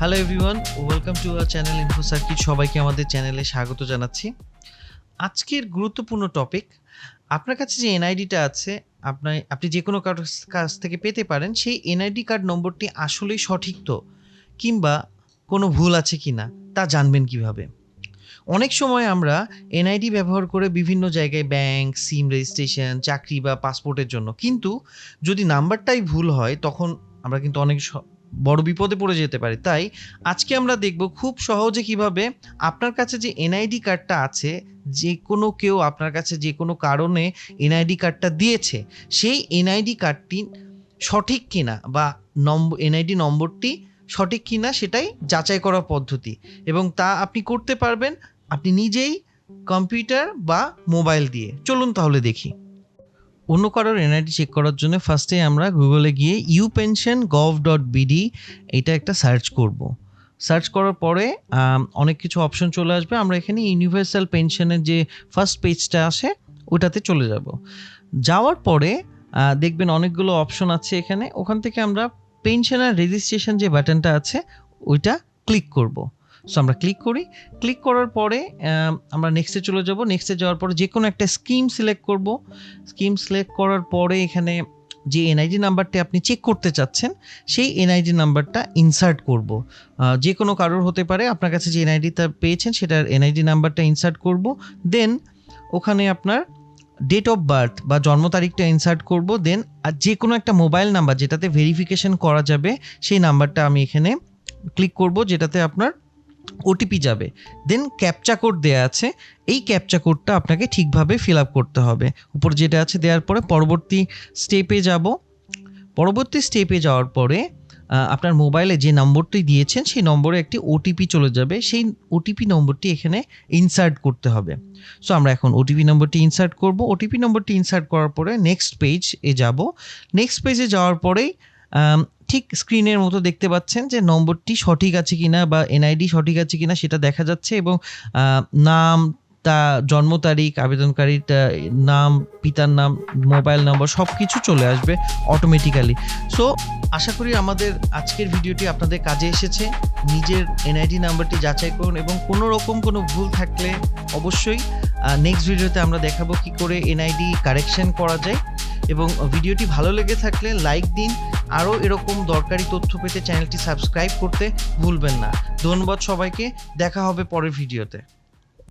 Hello everyone welcome to our channel info circuit সবাইকে আমাদের চ্যানেলে স্বাগত জানাচ্ছি। আজকের গুরুত্বপূর্ণ টপিক আপনার কাছে যে এনআইডিটা আছে, আপনার, আপনি যে কোনো কারোর কাছ থেকে পেতে পারেন, সেই এনআইডি কার্ড নম্বরটি আসলেই সঠিক তো, কিংবা কোনো ভুল আছে কি না তা জানবেন কীভাবে। অনেক সময় আমরা এনআইডি ব্যবহার করে বিভিন্ন জায়গায় ব্যাংক সিম রেজিস্ট্রেশন চাকরি বা পাসপোর্টের জন্য। কিন্তু যদি নাম্বারটাই ভুল হয় তখন আমরা কিন্তু অনেক বড় বিপদে পড়ে যেতে পারি। তাই আজকে আমরা দেখব খুব সহজে কীভাবে আপনার কাছে যে এনআইডি কার্ডটা আছে যে কোনো কেউ আপনার কাছে যে কোনো কারণে এনআইডি কার্ডটা দিয়েছে সেই এনআইডি কার্ডটি সঠিক কিনা বা নম্বর এনআইডি নম্বরটি সঠিক কিনা সেটাই যাচাই করার পদ্ধতি। এবং তা আপনি করতে পারবেন আপনি নিজেই কম্পিউটার বা মোবাইল দিয়ে। চলুন তাহলে দেখি। অন্য কারোর এনআইডি চেক করার জন্য ফার্স্টে আমরা গুগলে গিয়ে u pension gov dot BD এটা একটা সার্চ করব। সার্চ করার পরে অনেক কিছু অপশন চলে আসবে। আমরা এখানে ইউনিভার্সাল পেনশনের যে ফার্স্ট পেজটা আসে, ওটাতে চলে যাব। যাওয়ার পরে দেখবেন অনেকগুলো অপশন আছে এখানে। ওখান থেকে আমরা পেনশনার রেজিস্ট্রেশন যে বাটনটা আছে, ওইটা ক্লিক করব। সো আমরা ক্লিক করি। ক্লিক করার পরে আমরা নেক্সটে চলে যাব। নেক্সটে যাওয়ার পরে যে কোনো একটা স্কিম সিলেক্ট করব। স্কিম সিলেক্ট করার পরে এখানে যে এনআইডি নাম্বারটি আপনি চেক করতে চাচ্ছেন, সেই এনআইডি নাম্বারটা ইনসার্ট করব। যে কোনো কারোর হতে পারে, আপনার কাছে যে এনআইডিটা পেয়েছেন, সেটার এনআইডি নাম্বারটা ইনসার্ট করব। দেন ওখানে আপনার ডেট অফ বার্থ বা জন্ম তারিখটা ইনসার্ট করব। দেন আর যে কোনো একটা মোবাইল নাম্বার যেটাতে ভেরিফিকেশন করা যাবে, সেই নাম্বারটা আমি এখানে ক্লিক করব, যেটাতে আপনার ওটিপি যাবে। দেন ক্যাপচা কোড দেওয়া আছে। এই ক্যাপচা কোডটা আপনাকে ঠিকভাবে ফিল আপ করতে হবে। উপর যেটা আছে দেওয়ার পরে পরবর্তী স্টেপে যাব। পরবর্তী স্টেপে যাওয়ার পরে আপনার মোবাইলে যে নম্বরটি দিয়েছেন, সেই নম্বরে একটি ওটিপি চলে যাবে। সেই ওটিপি নম্বরটি এখানে ইনসার্ট করতে হবে। সো আমরা এখন ওটিপি নম্বরটি ইনসার্ট করব। ওটিপি নম্বরটি ইনসার্ট করার পরে নেক্সট পেজ এ যাব। নেক্সট পেজে যাওয়ার পরেই ঠিক স্ক্রিনের মতো দেখতে পাচ্ছেন যে নম্বরটি সঠিক আছে কিনা বা এনআইডি সঠিক আছে কিনা সেটা দেখা যাচ্ছে এবং নাম, তা, জন্ম তারিখ, আবেদনকারীর নাম, পিতার নাম, মোবাইল নম্বর সব কিছু চলে আসবে অটোমেটিক্যালি সো আশা করি আমাদের আজকের ভিডিওটি আপনাদের কাজে এসেছে। নিজের এনআইডি নাম্বারটি যাচাই করুন এবং কোনো রকম কোনো ভুল থাকলে অবশ্যই নেক্সট ভিডিওতে আমরা দেখাবো কি করে এনআইডি কারেকশন করা যায়। এবং ভিডিওটি ভালো লেগে থাকলে লাইক দিন আরও এরকম দরকারি তথ্য পেতে চ্যানেলটি সাবস্ক্রাইব করতে ভুলবেন না। ধন্যবাদ সবাইকে। দেখা হবে পরের ভিডিওতে।